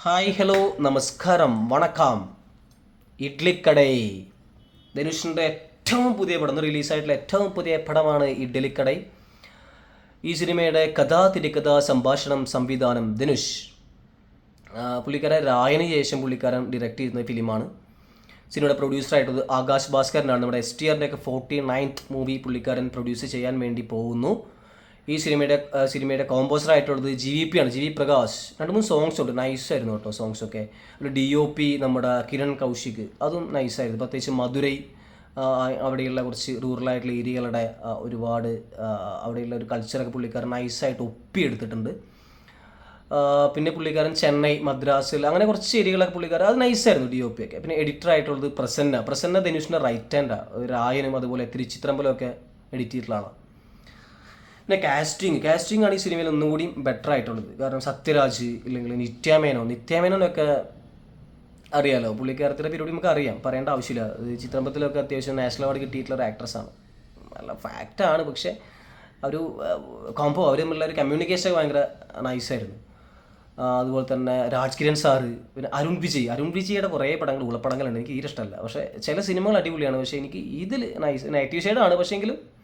Hi hello നമസ്കാരം വണക്കം. ഇഡ്ലിക്കടൈ ധനുഷിന്റെ ഏറ്റവും പുതിയ പടം റിലീസായിട്ടുള്ള ഏറ്റവും പുതിയ പടമാണ് ഇഡ്ലിക്കടൈ ഈ സിനിമയുടെ കഥാ തിരിക്കഥ സംഭാഷണം സംവിധാനം ധനുഷ്. പുള്ളിക്കാരൻ രായന് ശേഷം പുള്ളിക്കാരൻ ഡയറക്റ്റ് ചെയ്യുന്ന ഫിലിമാണ് സിനിമയുടെ പ്രൊഡ്യൂസറായിട്ടുള്ളത് ആകാശ് ഭാസ്കരനാണ്. നമ്മുടെ എസ് ടി ആറിന്റെയൊക്കെ ഫോർട്ടി നയൻത്ത് മൂവി പുള്ളിക്കാരൻ പ്രൊഡ്യൂസ് ചെയ്യാൻ വേണ്ടി പോകുന്നു. ഈ സിനിമയുടെ സിനിമയുടെ കോമ്പോസർ ആയിട്ടുള്ളത് ജി വി പി ആണ്. G V Prakash. രണ്ട് മൂന്ന് സോങ്സ് ഉണ്ട്. നൈസ് ആയിരുന്നു കേട്ടോ സോങ്സ് ഒക്കെ. ഡി ഒ പി നമ്മുടെ കിരൺ കൗശിക്. അതും നൈസായിരുന്നു പ്രത്യേകിച്ച് മധുരൈ അവിടെയുള്ള കുറച്ച് റൂറലായിട്ടുള്ള ഏരിയകളുടെ ഒരുപാട് അവിടെയുള്ള ഒരു കൾച്ചറൊക്കെ പുള്ളിക്കാരൻ നൈസായിട്ട് ഒപ്പിയെടുത്തിട്ടുണ്ട്. പിന്നെ പുള്ളിക്കാരൻ ചെന്നൈ മദ്രാസിൽ അങ്ങനെ കുറച്ച് ഏരിയകളൊക്കെ പുള്ളിക്കാരൻ അത് നൈസായിരുന്നു ഡി ഒ പി ഒക്കെ. പിന്നെ എഡിറ്റർ ആയിട്ടുള്ളത് പ്രസന്ന. പ്രസന്ന ധനുഷിന്റെ റൈറ്റ് ഹാൻഡാണ് രായനും അതുപോലെ തിരുച്ചിത്രമ്പലമൊക്കെ എഡിറ്റ് ചെയ്തിട്ടുള്ള ആളാണ് പിന്നെ കാസ്റ്റിംഗ് കാസ്റ്റിംഗ് ആണ് ഈ സിനിമയിൽ ഒന്നും കൂടി ബെറ്റർ ആയിട്ടുള്ളത്. കാരണം സത്യരാജ് ഇല്ലെങ്കിൽ നിത്യാമേനോ നിത്യാമേനോനൊക്കെ അറിയാലോ? പുള്ളിക്കാരത്തിന്റെ പരിപാടി നമുക്ക് അറിയാം. പറയേണ്ട ആവശ്യമില്ല. ഇത് ചിത്രമ്പത്തിലൊക്കെ അത്യാവശ്യം നാഷണൽ അവാർഡ് കിട്ടിയിട്ടുള്ള ഒരു ആക്ട്രസ്സാണ് നല്ല ഫാക്റ്റാണ് പക്ഷേ ഒരു കോംബോ അവർ തമ്മിലുള്ള ഒരു കമ്മ്യൂണിക്കേഷൻ ഭയങ്കര നൈസായിരുന്നു അതുപോലെ തന്നെ രാജ് കിരൺ സാറ് പിന്നെ അരുൺ വിജയ്. അരുൺ വിജയുടെ കുറേ പടങ്ങൾ ഉള്ള പടങ്ങളുണ്ട് എനിക്ക് ഈ ഇഷ്ടമല്ല. പക്ഷേ ചില സിനിമകൾ അടിപൊളിയാണ്. പക്ഷേ എനിക്ക് ഇതിൽ നൈസ് നെഗറ്റീവ് ഷെയ്ഡാണ് പക്ഷേ എങ്കിലും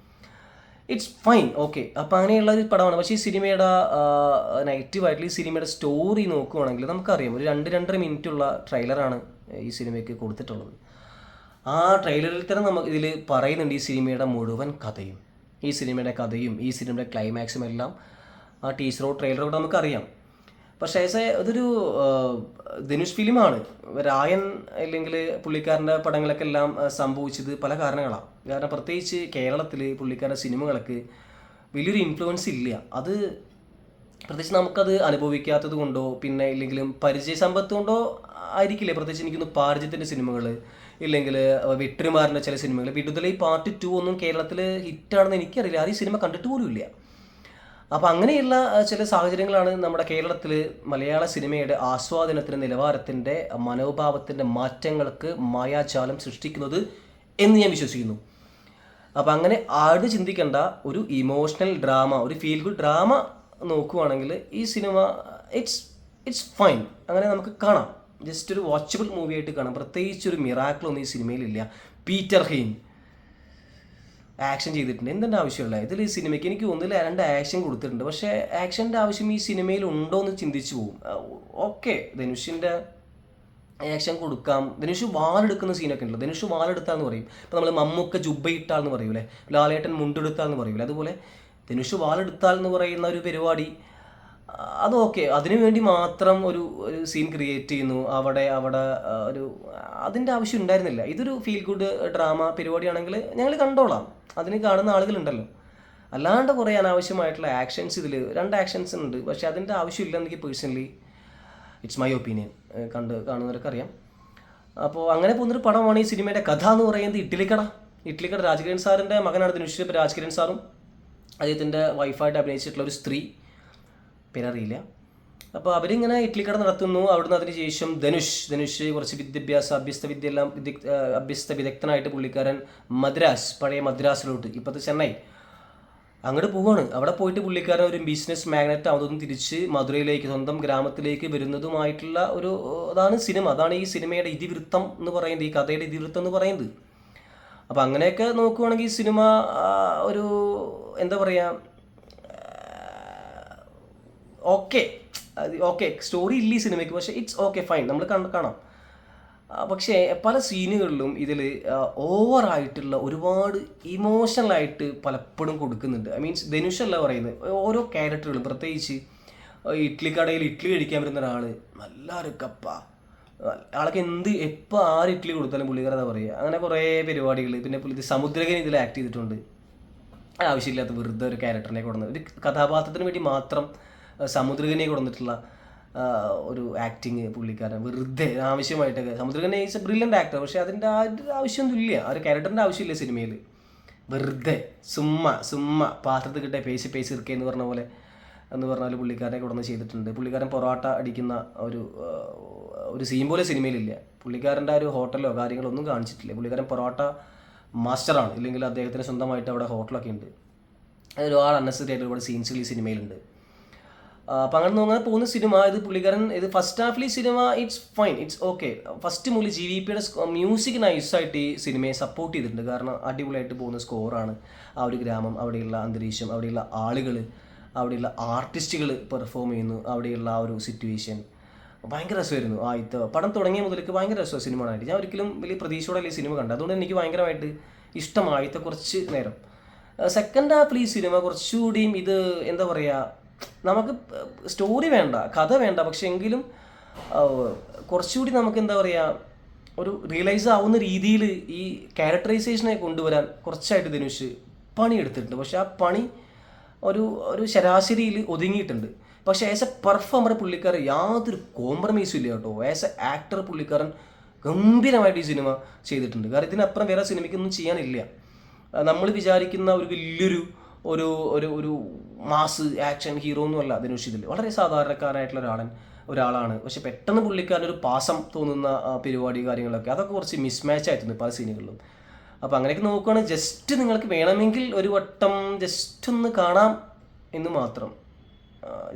ഇറ്റ്സ് ഫൈൻ ഓക്കെ അപ്പോൾ അങ്ങനെയുള്ള ഒരു പടമാണ്. പക്ഷേ ഈ സിനിമയുടെ നെഗറ്റീവ് ആയിട്ടുള്ള ഈ സിനിമയുടെ സ്റ്റോറി നോക്കുകയാണെങ്കിൽ നമുക്കറിയാം. ഒരു രണ്ട് രണ്ടര മിനിറ്റുള്ള ട്രെയിലറാണ് ഈ സിനിമയ്ക്ക് കൊടുത്തിട്ടുള്ളത്. ആ ട്രെയിലറിൽ തന്നെ നമുക്ക് ഇതിൽ പറയുന്നുണ്ട് ഈ സിനിമയുടെ മുഴുവൻ കഥയും. ഈ സിനിമയുടെ കഥയും ഈ സിനിമയുടെ ക്ലൈമാക്സും എല്ലാം ആ ടീച്ചറോ ട്രെയിലറോ കൂടെ നമുക്കറിയാം. പക്ഷേ ഏസ് അതൊരു ആ, ധനുഷ് ഫിലിമാണ്. രായൻ അല്ലെങ്കിൽ പുള്ളിക്കാരന്റെ പടങ്ങളൊക്കെ എല്ലാം ആ, സംഭവിച്ചത് പല കാരണങ്ങളാണ്. കാരണം പ്രത്യേകിച്ച് കേരളത്തിൽ പുള്ളിക്കാരന്റെ സിനിമകൾക്ക് വലിയൊരു ഇൻഫ്ലുവൻസ് ഇല്ല. അത് പ്രത്യേകിച്ച് നമുക്കത് അനുഭവിക്കാത്തത് കൊണ്ടോ പിന്നെ ഇല്ലെങ്കിലും പരിചയ സമ്പത്ത് കൊണ്ടോ ആയിരിക്കില്ലേ. പ്രത്യേകിച്ച് എനിക്കൊന്ന് പാരജ്യത്തിന്റെ സിനിമകൾ ഇല്ലെങ്കിൽ വെട്ടിമാറിന്റെ ചില സിനിമകൾ വിടുതലൈ പാർട്ട് ടു ഒന്നും കേരളത്തിൽ ഹിറ്റാണെന്ന് എനിക്കറിയില്ല. ഈ സിനിമ കണ്ടിട്ട് പോലും ഇല്ല അപ്പോൾ അങ്ങനെയുള്ള ചില സാഹചര്യങ്ങളാണ് നമ്മുടെ കേരളത്തിൽ മലയാള സിനിമയുടെ ആസ്വാദനത്തിന്റെ നിലവാരത്തിന്റെ മനോഭാവത്തിന്റെ മാറ്റങ്ങൾക്ക് മായാജാലം സൃഷ്ടിക്കുന്നത് എന്ന് ഞാൻ വിശ്വസിക്കുന്നു. അപ്പോൾ അങ്ങനെ ആട് ചിന്തിക്കേണ്ട ഒരു ഇമോഷണൽ ഡ്രാമ ഒരു ഫീൽ ഗുഡ് ഡ്രാമ നോക്കുവാണെങ്കിൽ ഈ സിനിമ ഇറ്റ്സ് ഇറ്റ്സ് ഫൈൻ അങ്ങനെ നമുക്ക് കാണാം. ജസ്റ്റ് ഒരു വാച്ചബിൾ മൂവിയായിട്ട് കാണാം. പ്രത്യേകിച്ച് ഒരു മിറാക്കിളൊന്നും ഈ സിനിമയിലില്ല പീറ്റർ ഹെയിൻ. ആക്ഷൻ ചെയ്തിട്ടുണ്ട്. എന്തിന്റെ ആവശ്യമുള്ള ഇതിൽ ഈ സിനിമയ്ക്ക് എനിക്ക് ഒന്നിൽ രണ്ട് ആക്ഷൻ കൊടുത്തിട്ടുണ്ട്. പക്ഷേ ആക്ഷന്റെ ആവശ്യം ഈ സിനിമയിൽ ഉണ്ടോ എന്ന് ചിന്തിച്ചു പോകും. ഓക്കെ ധനുഷിന്റെ ആക്ഷൻ കൊടുക്കാം. ധനുഷ് വാളെടുക്കുന്ന സീനൊക്കെ ഉണ്ടല്ലോ. ധനുഷ് വാളെടുത്താന്ന് പറയും. ഇപ്പം നമ്മൾ മമ്മൊക്കെ ജുബ്ബ ഇട്ടാന്ന് പറയൂലേ? ലാലേട്ടൻ മുണ്ടെടുത്താന്ന് പറയൂലേ? അതുപോലെ ധനുഷ് വാളെടുത്താൽ എന്ന് പറയുന്ന ഒരു പരിപാടി അത് ഓക്കെ. അതിനു വേണ്ടി മാത്രം ഒരു ഒരു സീൻ ക്രിയേറ്റ് ചെയ്യുന്നു. അവിടെ അവിടെ ഒരു അതിന്റെ ആവശ്യം ഉണ്ടായിരുന്നില്ല. ഇതൊരു ഫീൽ ഗുഡ് ഡ്രാമ പരിപാടിയാണെങ്കിൽ ഞങ്ങൾ കണ്ടോളാം. അതിന് കാണുന്ന ആളുകളുണ്ടല്ലോ. അല്ലാണ്ട് കുറേ അനാവശ്യമായിട്ടുള്ള ആക്ഷൻസ് ഇതിൽ രണ്ട് ആക്ഷൻസ് ഉണ്ട്. പക്ഷേ അതിന്റെ ആവശ്യമില്ല എനിക്ക് പേഴ്സണലി ഇറ്റ്സ് മൈ ഒപ്പീനിയൻ കണ്ട് കാണുന്നവരൊക്കെ അറിയാം. അപ്പോൾ അങ്ങനെ പോകുന്നൊരു പടമാണ് ഈ സിനിമയുടെ കഥ എന്ന് പറയുന്നത് ഇഡ്ലിക്കട. ഇഡ്ലിക്കട രാജകിരൺ സാറിന്റെ മകനാണ് ധനുഷ്. രാജകിരൺ സാറും അദ്ദേഹത്തിന്റെ വൈഫായിട്ട് അഭിനയിച്ചിട്ടുള്ള ഒരു സ്ത്രീ. പേരറിയില്ല. അപ്പോൾ അവരിങ്ങനെ ഇഡ്ലിക്കട നടത്തുന്നു. അവിടുന്ന് അതിന് ശേഷം ധനുഷ് ധനുഷ് കുറച്ച് വിദ്യാഭ്യാസ അഭ്യസ്ത വിദ്യ എല്ലാം അഭ്യസ്ത വിദഗ്ധനായിട്ട് പുള്ളിക്കാരൻ മദ്രാസ് പഴയ മദ്രാസിലോട്ട് ഇപ്പോഴത്തെ ചെന്നൈ. അങ്ങോട്ട് പോവാണ്. അവിടെ പോയിട്ട് പുള്ളിക്കാരൻ ഒരു ബിസിനസ് മാഗ്നറ്റ് ആവുന്നതും തിരിച്ച് മധുരയിലേക്ക് സ്വന്തം ഗ്രാമത്തിലേക്ക് വരുന്നതുമായിട്ടുള്ള ഒരു അതാണ് സിനിമ. അതാണ് ഈ സിനിമയുടെ ഇതിവൃത്തം എന്ന് പറയുന്നത് ഈ കഥയുടെ ഇതിവൃത്തം എന്ന് പറയുന്നത്. അപ്പോൾ അങ്ങനെയൊക്കെ നോക്കുവാണെങ്കിൽ സിനിമ ഒരു എന്താ പറയുക ഓക്കെ ഓക്കെ സ്റ്റോറി ഇല്ല ഈ സിനിമയ്ക്ക് പക്ഷേ ഇറ്റ്സ് ഓക്കെ ഫൈൻ നമ്മൾ കണ്ട് കാണാം. പക്ഷേ പല സീനുകളിലും ഇതിൽ ഓവറായിട്ടുള്ള ഒരുപാട് ഇമോഷണലായിട്ട് പലപ്പോഴും കൊടുക്കുന്നുണ്ട്. ഐ മീൻസ് ധനുഷല്ല പറയുന്നത്. ഓരോ ക്യാരക്ടറുകളും പ്രത്യേകിച്ച് ഇഡ്ലി കടയിൽ ഇഡ്ഡലി കഴിക്കാൻ വരുന്ന ഒരാൾ നല്ല ഒരു കപ്പ. ആൾക്ക് എന്ത് എപ്പോൾ ആര് ഇഡ്ലി കൊടുത്താലും പുള്ളിക്കാരത പറയുക. അങ്ങനെ കുറേ പരിപാടികൾ പിന്നെ പുള്ളി സമുദ്രകൻ ഇതിൽ ആക്ട് ചെയ്തിട്ടുണ്ട്. ആവശ്യമില്ലാത്ത വെറുതെ ഒരു ക്യാരക്ടറിനെ കൊടുക്കുന്നത്. ഒരു കഥാപാത്രത്തിന് വേണ്ടി മാത്രം സമുദ്രകനെ കൊടുത്തിട്ടുള്ള ഒരു ആക്ടിങ് പുള്ളിക്കാരൻ. വെറുതെ ആവശ്യമായിട്ടൊക്കെ. Samuthirakani is a brilliant actor പക്ഷേ അതിന്റെ ആ ഒരു ആവശ്യമൊന്നും ഇല്ല. ആ ഒരു ക്യാരക്ടറിന്റെ ആവശ്യമില്ല സിനിമയിൽ. വെറുതെ സുമ്മ സുമ്മ പാത്രത്തിൽ കിട്ടിയ പേശി പേശി ഇറക്കുക എന്ന് പറഞ്ഞ പോലെ എന്ന് പറഞ്ഞാൽ പുള്ളിക്കാരനെ കൊടുന്ന് ചെയ്തിട്ടുണ്ട്. പുള്ളിക്കാരൻ പൊറോട്ട അടിക്കുന്ന ഒരു ഒരു സീൻ പോലെ സിനിമയിലില്ല പുള്ളിക്കാരന്റെ ഒരു ഹോട്ടലോ കാര്യങ്ങളോ ഒന്നും കാണിച്ചിട്ടില്ല. പുള്ളിക്കാരൻ പൊറോട്ട മാസ്റ്ററാണ് ഇല്ലെങ്കിൽ അദ്ദേഹത്തിന് സ്വന്തമായിട്ട് അവിടെ ഹോട്ടലൊക്കെ ഉണ്ട്. അത് ഒരുപാട് അന്നസറി ആയിട്ട് ഒരുപാട് സീൻസുകൾ ഈ സിനിമയിലുണ്ട്. അപ്പം അങ്ങനെ നോക്കാൻ പോകുന്ന സിനിമ ഇത് പുള്ളിക്കാരൻ ഇത് ഫസ്റ്റ് ഹാഫിൽ cinema it's fine it's okay first മുതൽ ജി വി പിയുടെ മ്യൂസിക് നൈസായിട്ട് ഈ സിനിമയെ സപ്പോർട്ട് ചെയ്തിട്ടുണ്ട്. കാരണം അടിപൊളിയായിട്ട് പോകുന്ന സ്കോറാണ് ആ ഒരു ഗ്രാമം അവിടെയുള്ള അന്തരീക്ഷം അവിടെയുള്ള ആളുകൾ അവിടെയുള്ള ആർട്ടിസ്റ്റുകൾ പെർഫോം ചെയ്യുന്നു. അവിടെയുള്ള ആ ഒരു സിറ്റുവേഷൻ ഭയങ്കര രസമായിരുന്നു ആദ്യത്തെ പടം തുടങ്ങിയ മുതലേക്ക് ഭയങ്കര രസമാണ് സിനിമ ആയിട്ട് ഞാൻ ഒരിക്കലും വലിയ പ്രതീക്ഷയോടെ ഈ സിനിമ കണ്ടത്. അതുകൊണ്ട് എനിക്ക് ഭയങ്കരമായിട്ട് ഇഷ്ടമായി ആദ്യത്തെ കുറച്ച് നേരം സെക്കൻഡ് ഹാഫിൽ ഈ സിനിമ കുറച്ചുകൂടിയും ഇത് എന്താ പറയുക നമുക്ക് സ്റ്റോറി വേണ്ട കഥ വേണ്ട. പക്ഷെ എങ്കിലും കുറച്ചുകൂടി നമുക്ക് എന്താ പറയുക ഒരു റിയലൈസ് ആവുന്ന രീതിയിൽ ഈ ക്യാരക്ടറൈസേഷനെ കൊണ്ടുവരാൻ കുറച്ചായിട്ട് ധനുഷ് പണിയെടുത്തിട്ടുണ്ട്. പക്ഷെ ആ പണി ഒരു ഒരു ശരാശരിയിൽ ഒതുങ്ങിയിട്ടുണ്ട്. പക്ഷേ ആസ് എ പെർഫോമർ പുള്ളിക്കാരൻ യാതൊരു കോംപ്രമൈസും ഇല്ല കേട്ടോ. ആസ് എ ആക്ടർ പുള്ളിക്കാരൻ ഗംഭീരമായിട്ട് ഈ സിനിമ ചെയ്തിട്ടുണ്ട്. കാരണം ഇതിനപ്പുറം വേറെ സിനിമയ്ക്കൊന്നും ചെയ്യാനില്ല. നമ്മൾ വിചാരിക്കുന്ന ഒരു വലിയൊരു ഒരു ഒരു ഒരു മാസ് ആക്ഷൻ ഹീറോ ഒന്നുമല്ല ധനുഷ് ഇതിൽ വളരെ സാധാരണക്കാരനായിട്ടുള്ള ഒരാളൻ ഒരാളാണ്. പക്ഷെ പെട്ടെന്ന് പുള്ളിക്കാരൻ ഒരു പാസം തോന്നുന്ന പരിപാടി കാര്യങ്ങളൊക്കെ അതൊക്കെ കുറച്ച് മിസ്മാച്ച് ആയിട്ടുണ്ട് പല സീനുകളിലും. അപ്പോൾ അങ്ങനെയൊക്കെ നോക്കുകയാണെങ്കിൽ ജസ്റ്റ് നിങ്ങൾക്ക് വേണമെങ്കിൽ ഒരു വട്ടം ജസ്റ്റ് ഒന്ന് കാണാം എന്ന് മാത്രം.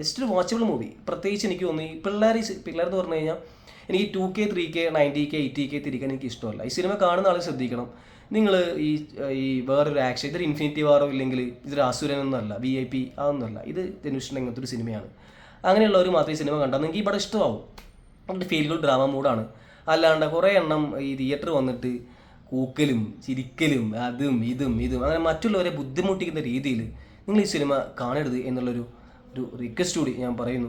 ജസ്റ്റ് ഒരു വാച്ചബിൾ മൂവി പ്രത്യേകിച്ച് എനിക്ക് തോന്നി പിള്ളേർ പിള്ളേർ എന്ന് പറഞ്ഞു കഴിഞ്ഞാൽ എനിക്ക് two K three K ninety K eighty K തിരിക്കാൻ എനിക്ക് ഇഷ്ടമല്ല. ഈ സിനിമ കാണുന്ന ആൾ ശ്രദ്ധിക്കണം. നിങ്ങൾ ഈ ഈ വേറൊരു ആക്ഷൻ ഇതൊരു ഇൻഫിനിറ്റി വാറോ ഇല്ലെങ്കിൽ ഇതൊരു അസുരനൊന്നുമല്ല വി ഐ പി അതൊന്നുമല്ല. ഇത് ധനുഷിന്റെ ഇങ്ങനത്തെ ഒരു സിനിമയാണ്. അങ്ങനെയുള്ളവർ മാത്രമേ ഈ സിനിമ കണ്ടാൽ നിങ്ങൾക്ക് ഈ ഇഷ്ടമാവും. അതിന്റെ ഫീൽ ഗുഡ് ഡ്രാമ മൂഡാണ് അല്ലാണ്ട് കുറേ എണ്ണം ഈ തിയേറ്റർ വന്നിട്ട് കൂക്കലും ചിരിക്കലും അതും ഇതും ഇതും അങ്ങനെ മറ്റുള്ളവരെ ബുദ്ധിമുട്ടിക്കുന്ന രീതിയിൽ നിങ്ങൾ ഈ സിനിമ കാണരുത് എന്നുള്ളൊരു ഒരു റിക്വസ്റ്റ് കൂടി ഞാൻ പറയുന്നു.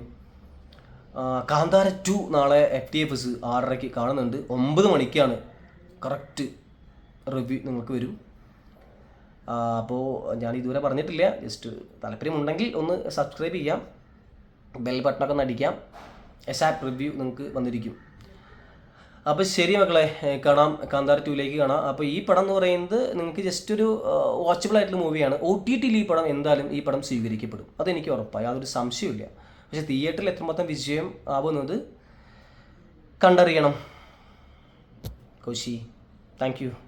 കാന്താര ടു നാളെ എഫ് ടി എഫ് എസ് ആറരയ്ക്ക് കാണുന്നുണ്ട്. ഒമ്പത് മണിക്കാണ്. കറക്റ്റ് റിവ്യൂ നിങ്ങൾക്ക് വരും. അപ്പോൾ ഞാൻ ഇതുവരെ പറഞ്ഞിട്ടില്ല. ജസ്റ്റ് താല്പര്യമുണ്ടെങ്കിൽ ഒന്ന് സബ്സ്ക്രൈബ് ചെയ്യാം. ബെൽ ബട്ടണൊക്കെ ഒന്ന് അടിക്കാം. എസ് ആപ്പ് റിവ്യൂ നിങ്ങൾക്ക് വന്നിരിക്കും. അപ്പോൾ ശരി മക്കളെ കാണാം. കാന്താര ടൂയിലേക്ക് കാണാം. അപ്പോൾ ഈ പടം എന്ന് പറയുന്നത് നിങ്ങൾക്ക് ജസ്റ്റ് ഒരു വാച്ചബിൾ ആയിട്ടുള്ള മൂവിയാണ് ഒ ടി ടിയിൽ ഈ പടം എന്തായാലും ഈ പടം സ്വീകരിക്കപ്പെടും. അതെനിക്ക് ഉറപ്പായി. യാതൊരു സംശയമില്ല പക്ഷെ തിയേറ്ററിൽ എത്രമാത്രം വിജയം ആവുന്നത് കണ്ടറിയണം. കോശി താങ്ക്